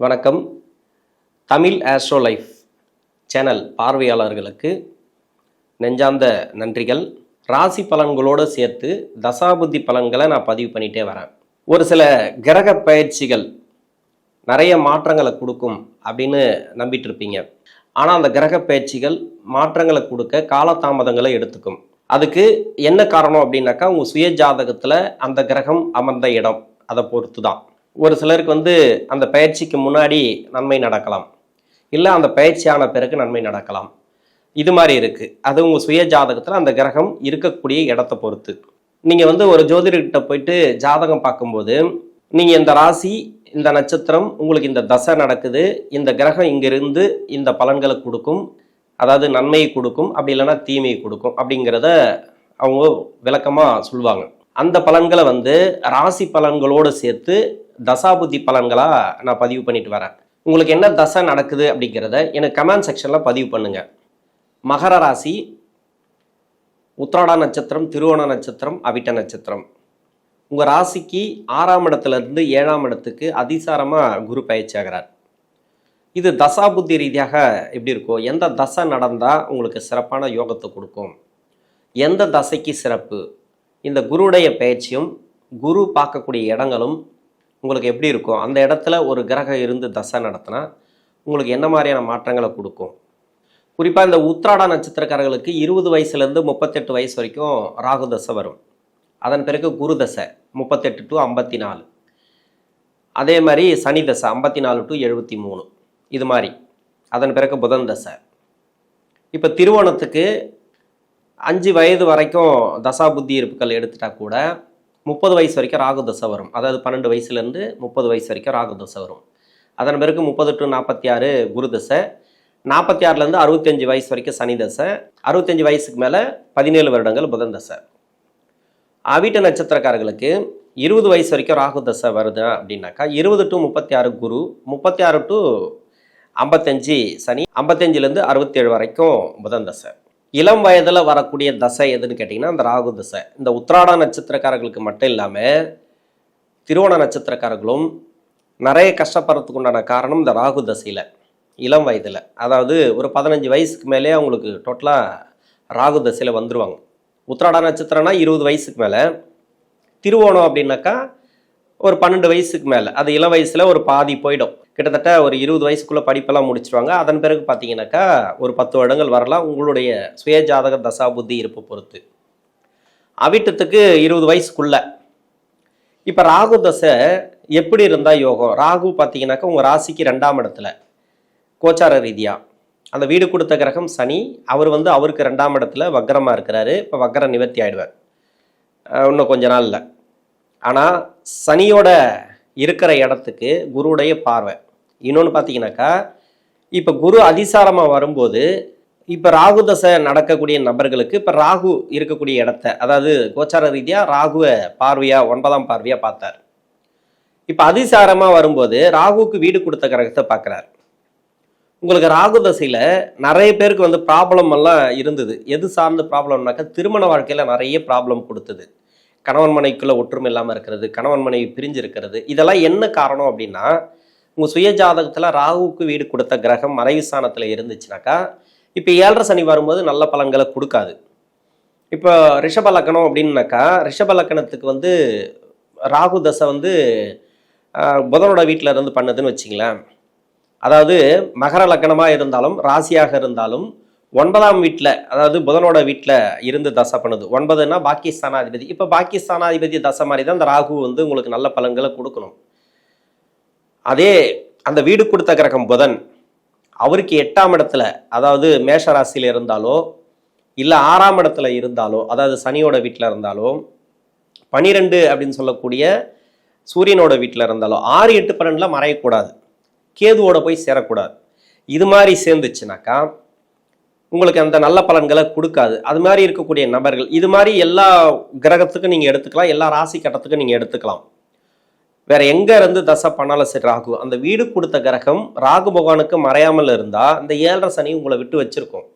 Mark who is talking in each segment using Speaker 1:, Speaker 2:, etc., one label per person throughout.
Speaker 1: வணக்கம். Tamil astro life channel பார்வையாளர்களுக்கு நெஞ்சார்ந்த நன்றிகள். ராசி பலன்களோடு சேர்த்து தசாபுத்தி பலன்களை நான் பதிவு பண்ணிகிட்டே வரேன். ஒரு சில கிரக பயிற்சிகள் நிறைய மாற்றங்களை கொடுக்கும் அப்படின்னு நம்பிட்டு இருப்பீங்க. ஆனால் அந்த கிரக பயிற்சிகள் மாற்றங்களை கொடுக்க காலதாமதங்களை எடுத்துக்கும். அதுக்கு என்ன காரணம் அப்படின்னாக்கா உங்கள் சுய ஜாதகத்தில் அந்த கிரகம் அமர்ந்த இடம். அதை பொறுத்து தான் ஒரு சிலருக்கு வந்து அந்த பயிற்சிக்கு முன்னாடி நன்மை நடக்கலாம். இல்லை அந்த பயிற்சி ஆன பிறகு நன்மை நடக்கலாம். இது மாதிரி இருக்குது அது உங்கள் சுய ஜாதகத்தில் அந்த கிரகம் இருக்கக்கூடிய இடத்தை பொறுத்து. நீங்கள் வந்து ஒரு ஜோதிடர்கிட்ட போயிட்டு ஜாதகம் பார்க்கும்போது நீங்கள் இந்த ராசி இந்த நட்சத்திரம் உங்களுக்கு இந்த தசை நடக்குது இந்த கிரகம் இங்கிருந்து இந்த பலன்களை கொடுக்கும் அதாவது நன்மையை கொடுக்கும் அப்படி இல்லைன்னா தீமையை கொடுக்கும் அப்படிங்கிறத அவங்க விளக்கமாக சொல்லுவாங்க அந்த பலன்களை வந்து ராசி பலன்களோடு சேர்த்து தசாபுத்தி பலன்களாக நான் பதிவு பண்ணிட்டு வரேன். உங்களுக்கு என்ன தசை நடக்குது அப்படிங்கிறத எனக்கு கமெண்ட் செக்ஷனில் பதிவு பண்ணுங்கள் மகர ராசி உத்ராடா நட்சத்திரம் திருவோண நட்சத்திரம் அவிட்ட நட்சத்திரம். உங்கள் ராசிக்கு ஆறாம் இடத்துல இருந்து ஏழாம் இடத்துக்கு அதிசாரமாக குரு பயிற்சி ஆகிறார். இது தசாபுத்தி ரீதியாக எப்படி இருக்கும் எந்த தசை நடந்தால் உங்களுக்கு சிறப்பான யோகத்தை கொடுக்கும். எந்த தசைக்கு சிறப்பு? இந்த குருவுடைய பயிற்சியும் குரு பார்க்கக்கூடிய இடங்களும் உங்களுக்கு எப்படி இருக்கும் அந்த இடத்துல ஒரு கிரகம் இருந்து தசை நடத்தினா உங்களுக்கு என்ன மாதிரியான மாற்றங்களை கொடுக்கும்? குறிப்பாக இந்த உத்ராடா நட்சத்திரக்காரர்களுக்கு இருபது வயசுலேருந்து முப்பத்தெட்டு வயசு வரைக்கும் ராகு தசை வரும். அதன் பிறகு குரு தசை முப்பத்தெட்டு டு ஐம்பத்தி நாலு அதே மாதிரி சனி தசை ஐம்பத்தி நாலு டு எழுபத்தி மூணு இது மாதிரி. அதன் பிறகு புதன் தசை. இப்போ திருவோணத்துக்கு அஞ்சு வயது வரைக்கும் தசா புத்தி இருப்புகள் எடுத்துட்டா கூட முப்பது வயசு வரைக்கும் ராகு தசை வரும். அதாவது பன்னெண்டு வயசுலேருந்து முப்பது வயசு வரைக்கும் ராகு தசை வரும். அதன் பிறகு முப்பது டு நாற்பத்தி ஆறு குரு தசை நாற்பத்தி ஆறுலேருந்து அறுபத்தஞ்சு வயசு வரைக்கும் சனி தசை அறுபத்தஞ்சு வயசுக்கு மேலே பதினேழு வருடங்கள் புதன் தசை. அவிட்ட நட்சத்திரக்காரர்களுக்கு இருபது வயசு வரைக்கும் ராகு தசை வருது அப்படின்னாக்கா இருபது டு முப்பத்தி ஆறு குரு முப்பத்தி ஆறு டு ஐம்பத்தஞ்சு சனி ஐம்பத்தஞ்சுலேருந்து அறுபத்தேழு வரைக்கும் புதன் தசை. இளம் வயதில் வரக்கூடிய தசை எதுன்னு கேட்டிங்கன்னா அந்த ராகு தசை. இந்த உத்ராட நட்சத்திரக்காரர்களுக்கு மட்டும் இல்லாமல் திருவோண நட்சத்திரக்காரர்களும் நிறைய கஷ்டப்படுறதுக்கு உண்டான காரணம் இந்த ராகு தசையில் இளம் வயதில். அதாவது ஒரு பதினஞ்சு வயசுக்கு மேலே அவங்களுக்கு டோட்டலாக ராகு தசையில் வந்துடுவாங்க உத்ராட நட்சத்திரம்னா இருபது வயசுக்கு மேலே. திருவோணம் அப்படின்னாக்கா ஒரு பன்னெண்டு வயசுக்கு மேலே. அது இளம் வயசில் ஒரு பாதி போயிடும். கிட்டத்தட்ட ஒரு இருபது வயசுக்குள்ளே படிப்பெல்லாம் முடிச்சிருவாங்க. அதன் பிறகு பார்த்தீங்கன்னாக்கா ஒரு பத்து வருடங்கள் வரலாம் உங்களுடைய சுய ஜாதக தசா புத்தி இருப்பு பொறுத்து. அவிட்டத்துக்கு இருபது வயசுக்குள்ள. இப்போ ராகு தசை எப்படி இருந்தால் யோகம்? ராகு பார்த்தீங்கன்னாக்கா உங்கள் ராசிக்கு ரெண்டாம் இடத்துல. கோச்சார ரீதியாக அந்த வீடு கொடுத்த கிரகம் சனி. அவர் வந்து அவருக்கு ரெண்டாம் இடத்துல வக்கரமாக இருக்கிறாரு. இப்போ வக்கர நிவர்த்தி ஆகிடுவார் இன்னும் கொஞ்ச நாள்ல. ஆனால் சனியோட இருக்கிற இடத்துக்கு குருவுடைய பார்வை. இன்னொன்று பார்த்தீங்கன்னாக்கா இப்போ குரு அதிசாரமாக வரும்போது இப்போ ராகு தசை நடக்கக்கூடிய நபர்களுக்கு இப்போ ராகு இருக்கக்கூடிய இடத்த அதாவது கோச்சார ரீதியாக ராகுவை பார்வையாக ஒன்பதாம் பார்வையாக பார்த்தார். இப்போ அதிசாரமாக வரும்போது ராகுவுக்கு வீடு கொடுத்த கிரகத்தை பார்க்குறார். உங்களுக்கு ராகு தசையில் நிறைய பேருக்கு வந்து ப்ராப்ளம் எல்லாம் இருந்தது. எது சார்ந்த ப்ராப்ளம்னாக்கா திருமண வாழ்க்கையில் நிறைய ப்ராப்ளம் கொடுத்தது. கணவன் மனைக்குள்ளே ஒற்றுமை இல்லாமல் இருக்கிறது கணவன் மனைவி பிரிஞ்சு இருக்கிறது. இதெல்லாம் என்ன காரணம் அப்படின்னா உங்கள் சுய ஜாதகத்தில் ராகுவுக்கு வீடு கொடுத்த கிரகம் மறைவு ஸ்தானத்தில் இருந்துச்சுனாக்கா இப்போ ஏழரை சனி வரும்போது நல்ல பலன்களை கொடுக்காது. இப்போ ரிஷப லக்கணம் அப்படின்னாக்கா ரிஷப லக்கணத்துக்கு வந்து ராகு தசை வந்து புதனோட வீட்டில் இருந்து பண்ணுதுன்னு வச்சிங்களேன் அதாவது மகர லக்கணமாக இருந்தாலும் ராசியாக இருந்தாலும் ஒன்பதாம் வீட்டில் அதாவது புதனோட வீட்டில் இருந்து தசை பண்ணுது. ஒன்பதுன்னா பாகிஸ்தானாதிபதி இப்போ பாகிஸ்தானாதிபதி தசை மாதிரி தான் அந்த ராகு வந்து உங்களுக்கு நல்ல பலன்களை கொடுக்கணும். அதே அந்த வீடு கொடுத்த கிரகம் புதன் அவருக்கு எட்டாம் இடத்துல அதாவது மேஷ ராசியில் இருந்தாலோ இல்லை ஆறாம் இடத்துல இருந்தாலோ அதாவது சனியோட வீட்டில் இருந்தாலோ பனிரெண்டு அப்படின்னு சொல்லக்கூடிய சூரியனோட வீட்டில் இருந்தாலோ ஆறு எட்டு பன்னெண்டில் மறையக்கூடாது. கேதுவோட போய் சேரக்கூடாது. இது மாதிரி சேர்ந்துச்சுனாக்கா உங்களுக்கு அந்த நல்ல பலன்களை கொடுக்காது. அது மாதிரி இருக்கக்கூடிய நபர்கள் இது மாதிரி எல்லா கிரகத்துக்கும் நீங்கள் எடுத்துக்கலாம் எல்லா ராசி கட்டத்துக்கும் நீங்கள் எடுத்துக்கலாம். வேற எங்க இருந்து தசை பண்ணாலும் சரி ராகு அந்த வீடு கொடுத்த கிரகம் ராகு பகவானுக்கு மறையாமல் இருந்தா அந்த ஏழரை சனி உங்களை விட்டு வச்சிருக்கும்.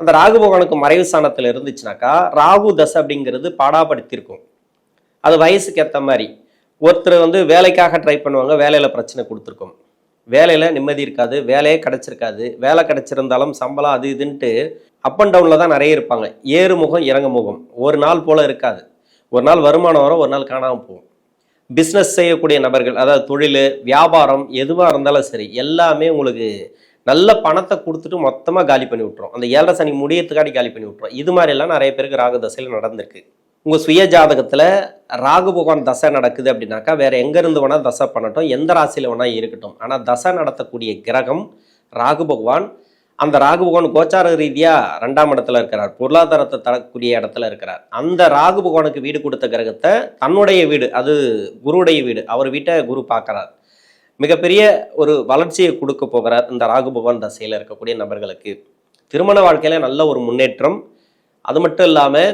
Speaker 1: அந்த ராகு பகவானுக்கு மறைவு ஸ்தானத்தில் இருந்துச்சுனாக்கா ராகு தசை அப்படிங்கிறது பாடாப்படுத்தியிருக்கும். அது வயசுக்கு ஏற்ற மாதிரி. ஒருத்தர் வந்து வேலைக்காக ட்ரை பண்ணுவாங்க வேலையில் பிரச்சனை கொடுத்துருக்கோம். வேலையில் நிம்மதி இருக்காது வேலையே கிடச்சிருக்காது வேலை கிடச்சிருந்தாலும் சம்பளம் அது இதுன்ட்டு அப் அண்ட் டவுனில் தான் நிறைய இருப்பாங்க. ஏறு முகம் இறங்கு முகம் ஒரு நாள் போல் இருக்காது. ஒரு நாள் வருமானம் வரும் ஒரு நாள் காணாமல் போகும். பிஸ்னஸ் செய்யக்கூடிய நபர்கள் அதாவது தொழில் வியாபாரம் எதுவாக இருந்தாலும் சரி எல்லாமே உங்களுக்கு நல்ல பணத்தை கொடுத்துட்டு மொத்தமாக காலி பண்ணி விட்ரும் அந்த ஏழரை சனி முடியத்துக்காடி காலி பண்ணி விட்றோம் இது மாதிரிலாம் நிறைய பேருக்கு ராகு தசையில் நடந்திருக்கு. உங்கள் சுய ஜாதகத்தில் ராகு பகவான் தசை நடக்குது அப்படின்னாக்கா வேறு எங்கேருந்து வேணால் தசை பண்ணட்டும் எந்த ராசியில் வேணால் இருக்கட்டும். ஆனால் தசை நடத்தக்கூடிய கிரகம் ராகு பகவான். அந்த ராகு பகவான் கோச்சார ரீதியாக ரெண்டாம் இடத்துல இருக்கிறார் பொருளாதாரத்தை தரக்கூடிய இடத்துல இருக்கிறார். அந்த ராகு பகவானுக்கு வீடு கொடுத்த கிரகத்தை தன்னுடைய வீடு அது குருவுடைய வீடு அவர் வீட்டை குரு பார்க்குறார். மிகப்பெரிய ஒரு வளர்ச்சியை கொடுக்க போகிறார் இந்த ராகு பகவான் தசையில் இருக்கக்கூடிய நபர்களுக்கு. திருமண வாழ்க்கையில நல்ல ஒரு முன்னேற்றம். அது மட்டும் இல்லாமல்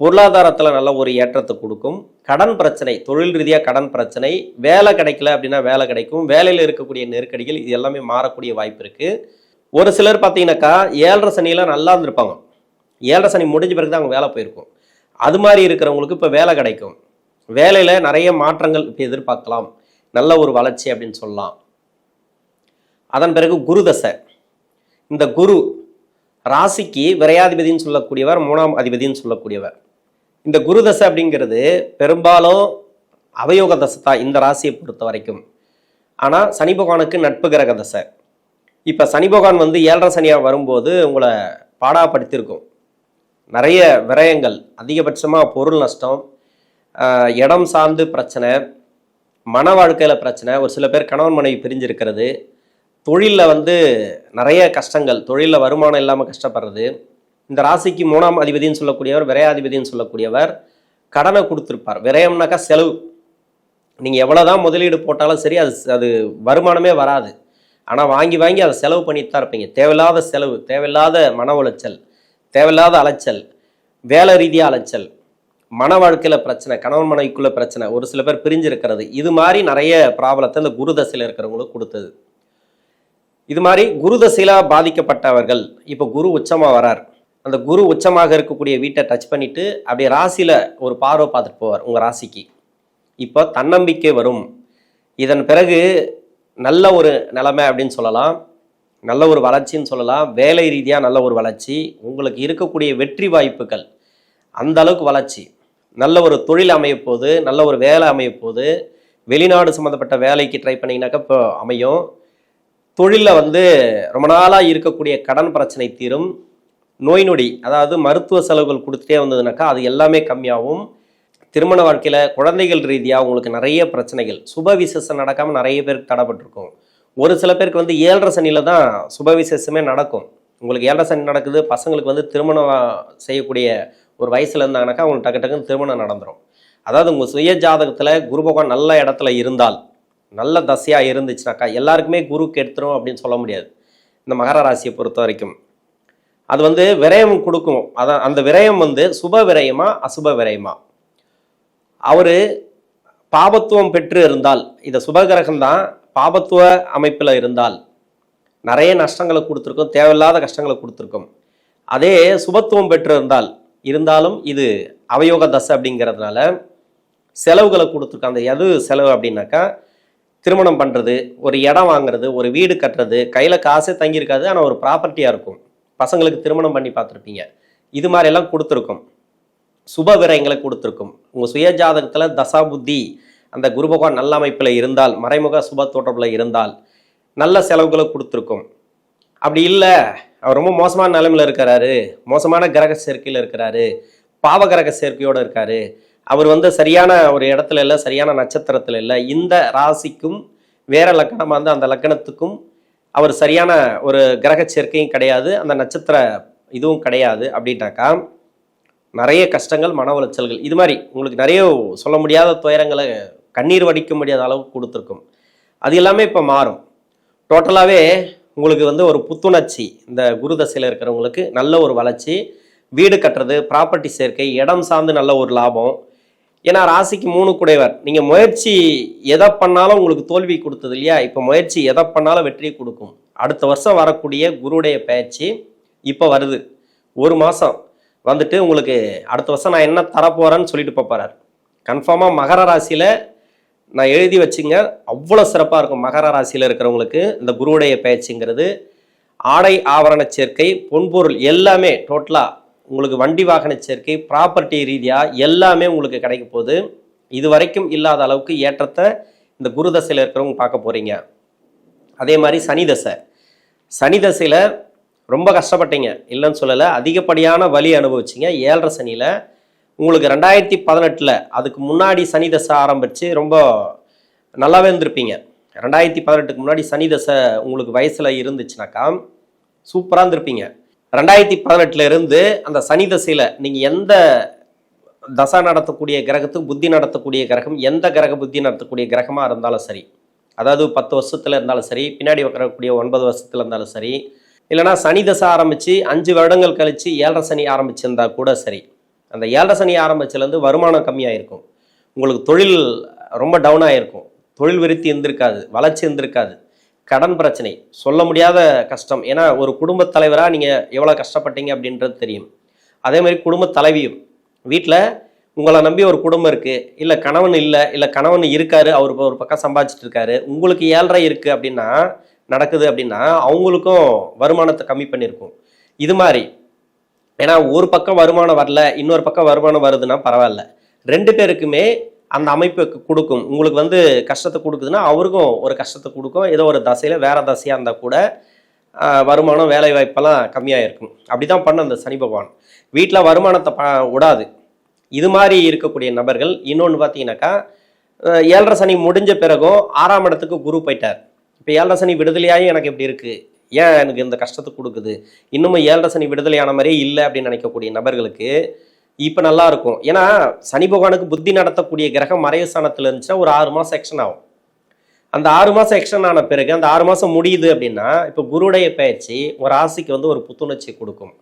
Speaker 1: பொருளாதாரத்தில் நல்ல ஒரு ஏற்றத்தை கொடுக்கும். கடன் பிரச்சனை தொழில் ரீதியாக கடன் பிரச்சனை வேலை கிடைக்கல அப்படின்னா வேலை கிடைக்கும். வேலையில் இருக்கக்கூடிய நெருக்கடிகள் இது எல்லாமே மாறக்கூடிய வாய்ப்பு இருக்குது ஒரு சிலர் பார்த்தீங்கன்னாக்கா ஏழரை சனியில் நல்லா இருந்திருப்பாங்க. ஏழரை சனி முடிஞ்ச பிறகு தான் அவங்க வேலை போயிருக்கும். அது மாதிரி இருக்கிறவங்களுக்கு இப்போ வேலை கிடைக்கும். வேலையில் நிறைய மாற்றங்கள் இப்போ எதிர்பார்க்கலாம். நல்ல ஒரு வளர்ச்சி அப்படின்னு சொல்லலாம். அதன் பிறகு குரு தசை. இந்த குரு ராசிக்கு விரையாதிபதின்னு சொல்லக்கூடியவர் மூணாம் அதிபதின்னு சொல்லக்கூடியவர். இந்த குரு தசை அப்படிங்கிறது பெரும்பாலும் அவயோக தசை தான் இந்த ராசியை பொறுத்த வரைக்கும். ஆனால் சனி பகவானுக்கு நட்பு கிரக தசை. இப்போ சனி பகவான் வந்து ஏழரை சனியாக வரும்போது உங்களை பாடாப்படுத்தியிருக்கும். நிறைய விரயங்கள் அதிகபட்சமாக பொருள் நஷ்டம் இடம் சார்ந்து பிரச்சனை மன வாழ்க்கையில் பிரச்சனை ஒரு சில பேர் கணவன் மனைவி பிரிஞ்சிருக்கிறது தொழிலில் வந்து நிறைய கஷ்டங்கள் தொழிலில் வருமானம் இல்லாமல் கஷ்டப்படுறது இந்த ராசிக்கு மூணாம் அதிபதின்னு சொல்லக்கூடியவர் விரையாதிபதின்னு சொல்லக்கூடியவர் கடனை கொடுத்துருப்பார். விரயம்னாக்கா செலவு. நீங்கள் எவ்வளோ தான் முதலீடு போட்டாலும் சரி அது அது வருமானமே வராது. ஆனால் வாங்கி வாங்கி அதை செலவு பண்ணிட்டு தான் இருப்பீங்க. தேவையில்லாத செலவு தேவையில்லாத மன உளைச்சல் தேவையில்லாத அலைச்சல் வேலை ரீதியாக அலைச்சல் மன வாழ்க்கையில் பிரச்சனை கணவன் மனைவிக்குள்ள பிரச்சனை ஒரு சில பேர் பிரிஞ்சிருக்கிறது. இது மாதிரி நிறைய ப்ராப்ளத்தை இந்த குரு தசையில் இருக்கிறவங்களுக்கு கொடுத்தது. இது மாதிரி குரு தசையில பாதிக்கப்பட்டவர்கள் இப்போ குரு உச்சமாக வரார். அந்த குரு உச்சமாக இருக்கக்கூடிய வீட்டை டச் பண்ணிட்டு அப்படியே ராசியில் ஒரு பார்வை பார்த்துட்டு போவார் உங்கள் ராசிக்கு. இப்போ தன்னம்பிக்கை வரும். இதன் பிறகு நல்ல ஒரு நிலைமை அப்படின்னு சொல்லலாம். நல்ல ஒரு வளர்ச்சின்னு சொல்லலாம். வேலை ரீதியாக நல்ல ஒரு வளர்ச்சி. உங்களுக்கு இருக்கக்கூடிய வெற்றி வாய்ப்புகள் அந்த அளவுக்கு வளர்ச்சி. நல்ல ஒரு தொழில் அமையப்போது நல்ல ஒரு வேலை அமையப்போது வெளிநாடு சம்மந்தப்பட்ட வேலைக்கு ட்ரை பண்ணிங்கனாக்கா இப்போ அமையும். தொழிலில் வந்து ரொம்ப நாளாக இருக்கக்கூடிய கடன் பிரச்சனை தீரும். நோய் நொடி அதாவது மருத்துவ செலவுகள் கொடுத்துட்டே வந்ததுனாக்கா அது எல்லாமே கம்மியாகும். திருமண வாழ்க்கையில் குழந்தைகள் ரீதியாக உங்களுக்கு நிறைய பிரச்சனைகள். சுப விசேஷம் நடக்காமல் நிறைய பேருக்கு தடைப்பட்டிருக்கும். ஒரு சில பேருக்கு வந்து ஏழரை சனியில் தான் சுப விசேஷமே நடக்கும். உங்களுக்கு ஏழரை சனி நடக்குது பசங்களுக்கு வந்து திருமணம் செய்யக்கூடிய ஒரு வயசில் இருந்தாங்கனாக்கா அவங்களுக்கு டக்கு டக்குன்னு திருமணம் நடந்துடும் அதாவது உங்கள் சுய ஜாதகத்தில் குரு பகவான் நல்ல இடத்துல இருந்தால் நல்ல தசையாக இருந்துச்சுனாக்கா எல்லாருக்குமே குரு கெடுத்துரும் அப்படின்னு சொல்ல முடியாது. இந்த மகர ராசியை பொறுத்த வரைக்கும். அது வந்து விரயம் கொடுக்கும். அதான் அந்த விரயம் வந்து சுப விரயமா அசுப விரயமா? அவர் பாபத்துவம் பெற்று இருந்தால் இந்த சுபகிரகம் தான் பாபத்துவ அமைப்பில் இருந்தால் நிறைய நஷ்டங்களை கொடுத்துருக்கும் தேவையில்லாத கஷ்டங்களை கொடுத்துருக்கும். அதே சுபத்துவம் பெற்று இருந்தால் இருந்தாலும் இது அவயோக தசை அப்படிங்கிறதுனால செலவுகளை கொடுத்துருக்கோம் அந்த எது செலவு அப்படின்னாக்கா திருமணம் பண்ணுறது ஒரு இடம் வாங்குறது ஒரு வீடு கட்டுறது கையில் காசே தங்கியிருக்காது ஆனால் ஒரு ப்ராப்பர்ட்டியாக இருக்கும். பசங்களுக்கு திருமணம் பண்ணி பார்த்துருப்பீங்க. இது மாதிரியெல்லாம் கொடுத்துருக்கும். சுப விரயங்களை கொடுத்துருக்கும். உங்கள் சுய ஜாதகத்தில் தசா புத்தி அந்த குரு பகவான் நல்ல அமைப்பில் இருந்தால் மறைமுக சுப தோற்றத்தில் இருந்தால் நல்ல செலவுகளை கொடுத்துருக்கும். அப்படி இல்லை அவர் ரொம்ப மோசமான நிலைமையில் இருக்கிறாரு. மோசமான கிரக சேர்க்கையில் இருக்கிறாரு. பாவ கிரக சேர்க்கையோடு இருக்காரு. அவர் வந்து சரியான ஒரு இடத்துல இல்லை சரியான நட்சத்திரத்தில் இல்லை. இந்த ராசிக்கும் வேற லக்கணமாக இருந்து அந்த லக்கணத்துக்கும் அவர் சரியான ஒரு கிரக சேர்க்கையும் கிடையாது அந்த நட்சத்திர இதுவும் கிடையாது அப்படின்னாக்கா நிறைய கஷ்டங்கள் மன உளைச்சல்கள். இது மாதிரி உங்களுக்கு நிறைய சொல்ல முடியாத துயரங்களை கண்ணீர் வடிக்க முடியாத அளவுக்கு கொடுத்துருக்கும். அது எல்லாமே இப்போ மாறும். டோட்டலாகவே உங்களுக்கு வந்து ஒரு புத்துணர்ச்சி இந்த குரு தசையில் இருக்கிறவங்களுக்கு நல்ல ஒரு வளர்ச்சி வீடு கட்டுறது ப்ராப்பர்ட்டி சேர்க்கை இடம் சார்ந்து நல்ல ஒரு லாபம் ஏன்னா ராசிக்கு மூணு குடைவர். நீங்கள் முயற்சி எதை பண்ணாலும் உங்களுக்கு தோல்வி கொடுத்தது இல்லையா? இப்போ முயற்சி எதை பண்ணாலும் வெற்றி கொடுக்கும். அடுத்த வருஷம் வரக்கூடிய குருடைய பயிற்சி இப்போ வருது. ஒரு மாதம் வந்துட்டு உங்களுக்கு அடுத்த வருஷம் நான் என்ன தரப்போகிறேன்னு சொல்லிட்டு போகிறார் கன்ஃபார்மாக மகர ராசியில் நான் எழுதி வச்சுங்க. அவ்வளோ சிறப்பாக இருக்கும் மகர ராசியில் இருக்கிறவங்களுக்கு இந்த குருவுடைய பயிற்சிங்கிறது. ஆடை ஆவரண சேர்க்கை பொன்பொருள் எல்லாமே டோட்டலாக உங்களுக்கு வண்டி வாகன சேர்க்கை ப்ராப்பர்ட்டி ரீதியாக எல்லாமே உங்களுக்கு கிடைக்க போகுது. இது வரைக்கும் இல்லாத அளவுக்கு ஏற்றத்தை இந்த குரு தசையில் இருக்கிறவங்க பார்க்க போகிறீங்க அதே மாதிரி சனி தசை. சனி தசையில் ரொம்ப கஷ்டப்பட்டீங்க. இல்லைன்னு சொல்லலை அதிகப்படியான வலி அனுபவிச்சிங்க. ஏழரை சனியில். உங்களுக்கு ரெண்டாயிரத்தி பதினெட்டில் அதுக்கு முன்னாடி சனி தசை ஆரம்பித்து ரொம்ப நல்லாவே இருந்திருப்பீங்க. ரெண்டாயிரத்தி பதினெட்டுக்கு முன்னாடி சனி தசை உங்களுக்கு வயசில் இருந்துச்சுனாக்கா சூப்பராக இருந்திருப்பீங்க. ரெண்டாயிரத்தி பதினெட்டுல இருந்து அந்த சனி தசையில் நீங்கள் எந்த தசா நடத்தக்கூடிய கிரகத்துக்கு புத்தி நடத்தக்கூடிய கிரகம் எந்த கிரக புத்தி நடத்தக்கூடிய கிரகமாக இருந்தாலும் சரி அதாவது பத்து வருஷத்துல இருந்தாலும் சரி பின்னாடி உட்காரக்கூடிய ஒன்பது வருஷத்துல இருந்தாலும் சரி இல்லைனா சனி தசை ஆரம்பித்து அஞ்சு வருடங்கள் கழித்து ஏழரை சனி ஆரம்பிச்சிருந்தா கூட சரி. அந்த ஏழரை சனி ஆரம்பிச்சதுலேருந்து வருமானம் கம்மியாக இருக்கும் உங்களுக்கு தொழில் ரொம்ப டவுன் ஆகிருக்கும் தொழில் விருத்தி இருந்திருக்காது வளர்ச்சி இருந்திருக்காது. கடன் பிரச்சனை. சொல்ல முடியாத கஷ்டம். ஏன்னா ஒரு குடும்பத் தலைவராக நீங்கள் எவ்வளோ கஷ்டப்பட்டீங்க அப்படின்றது தெரியும். அதே மாதிரி குடும்பத் தலைவியும். வீட்டில் உங்களை நம்பி ஒரு குடும்பம் இருக்குது இல்லை கணவன் இல்லை இல்லை கணவன் இருக்காரு அவர் ஒரு பக்கம் சம்பாதிச்சிட்டு இருக்காரு. உங்களுக்கு ஏழ்ரை இருக்குது அப்படின்னா நடக்குது அப்படின்னா அவங்களுக்கும் வருமானத்தை கம்மி பண்ணியிருக்கும் இது மாதிரி. ஏன்னா ஒரு பக்கம் வருமானம் வரல இன்னொரு பக்கம் வருமானம் வருதுன்னா பரவாயில்ல. ரெண்டு பேருக்குமே அந்த அமைப்பு கொடுக்கும். உங்களுக்கு வந்து கஷ்டத்தை கொடுக்குதுன்னா அவருக்கும் ஒரு கஷ்டத்தை கொடுக்கும். ஏதோ ஒரு தசையில் வேற தசையாக இருந்தால் கூட வருமானம் வேலை வாய்ப்பெல்லாம் கம்மியாக இருக்கும் அப்படி தான் பண்ண அந்த சனி பகவான். வீட்டில் வருமானத்தை ப விடாது இது மாதிரி இருக்கக்கூடிய நபர்கள் இன்னொன்று பார்த்தீங்கன்னாக்கா ஏழரை சனி முடிஞ்ச பிறகும் ஆறாம் இடத்துக்கு குரு போயிட்டார். இப்போ ஏழரை சனி விடுதலையாயும் எனக்கு இப்படி இருக்குது ஏன் எனக்கு இந்த கஷ்டத்தை கொடுக்குது? இன்னமும் ஏழரை சனி விடுதலையான மாதிரியே இல்லை அப்படின்னு நினைக்கக்கூடிய நபர்களுக்கு இப்போ நல்லா இருக்கும் ஏன்னா சனி பகவானுக்கு புத்தி நடத்தக்கூடிய கிரகம் மறைவு ஸ்தானத்தில் இருந்துச்சுன்னா ஒரு ஆறு மாதம் எக்ஷன் ஆகும். அந்த ஆறு மாதம் எக்ஷன் ஆன பிறகு அந்த ஆறு மாதம் முடியுது அப்படின்னா இப்போ குருடைய பயிற்சி ஒரு ராசிக்கு வந்து ஒரு புத்துணர்ச்சி கொடுக்கும்.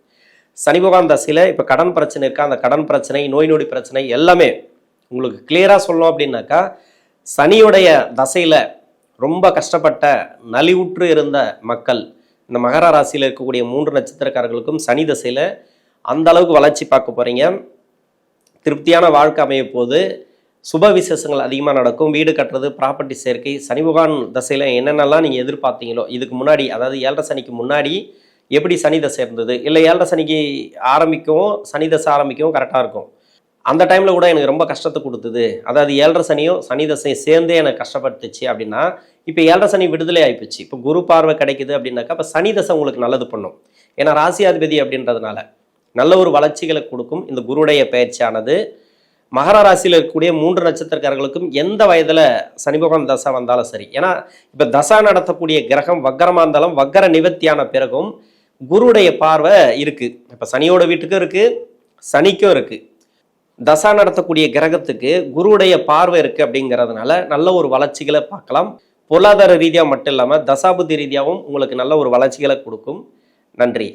Speaker 1: சனி பகவான் தசையில் இப்போ கடன் பிரச்சனை இருக்கா அந்த கடன் பிரச்சனை நோய் நொடி பிரச்சனை எல்லாமே உங்களுக்கு கிளியராக சொல்லணும் அப்படின்னாக்கா சனியுடைய தசையில் ரொம்ப கஷ்டப்பட்ட நலிவுற்று இருந்த மக்கள் இந்த மகர ராசியில் இருக்கக்கூடிய மூன்று நட்சத்திரக்காரர்களுக்கும் சனி தசையில் அந்த அளவுக்கு வளர்ச்சி பார்க்க போகிறீங்க திருப்தியான வாழ்க்கை அமைய போது சுப விசேஷங்கள் அதிகமாக நடக்கும். வீடு கட்டுறது ப்ராப்பர்ட்டி சேர்க்கை சனி பகவான் தசையில் என்னென்னலாம் நீங்கள் எதிர்பார்த்தீங்களோ இதுக்கு முன்னாடி அதாவது ஏழரை சனிக்கு முன்னாடி எப்படி சனி தசை இருந்தது? இல்லை ஏழரை சனிக்கு ஆரம்பிக்கவும் சனி தசை ஆரம்பிக்கவும் கரெக்டாக இருக்கும். அந்த டைமில் கூட எனக்கு ரொம்ப கஷ்டத்தை கொடுத்தது. அதாவது ஏழரை சனியும் சனி தசையும் சேர்ந்தே எனக்கு கஷ்டப்படுத்துச்சு அப்படின்னா இப்போ ஏழரை சனி விடுதலை ஆயிப்போச்சு. இப்போ குரு பார்வை கிடைக்குது அப்படின்னாக்கா இப்போ சனி தசை உங்களுக்கு நல்லது பண்ணும். ஏன்னா ராசியாதிபதி அப்படின்றதுனால. நல்ல ஒரு வளர்ச்சிகளை கொடுக்கும் இந்த குருடைய பயிற்சியானது. மகர ராசியில் இருக்கக்கூடிய மூன்று நட்சத்திரக்காரர்களுக்கும் எந்த வயதில் சனி பகவான் தசை வந்தாலும் சரி. ஏன்னா இப்போ தசா நடத்தக்கூடிய கிரகம் வக்கரமாக இருந்தாலும் வக்கர நிவர்த்தியான பிறகும் குருடைய பார்வை இருக்குது இப்போ சனியோட வீட்டுக்கும் இருக்குது சனிக்கும் இருக்குது தசா நடத்தக்கூடிய கிரகத்துக்கு குருவுடைய பார்வை இருக்குது அப்படிங்கிறதுனால நல்ல ஒரு வளர்ச்சிகளை பார்க்கலாம். பொருளாதார ரீதியாக மட்டும் இல்லாமல் தசாபுத்தி ரீதியாகவும் உங்களுக்கு நல்ல ஒரு வளர்ச்சிகளை கொடுக்கும். நன்றி.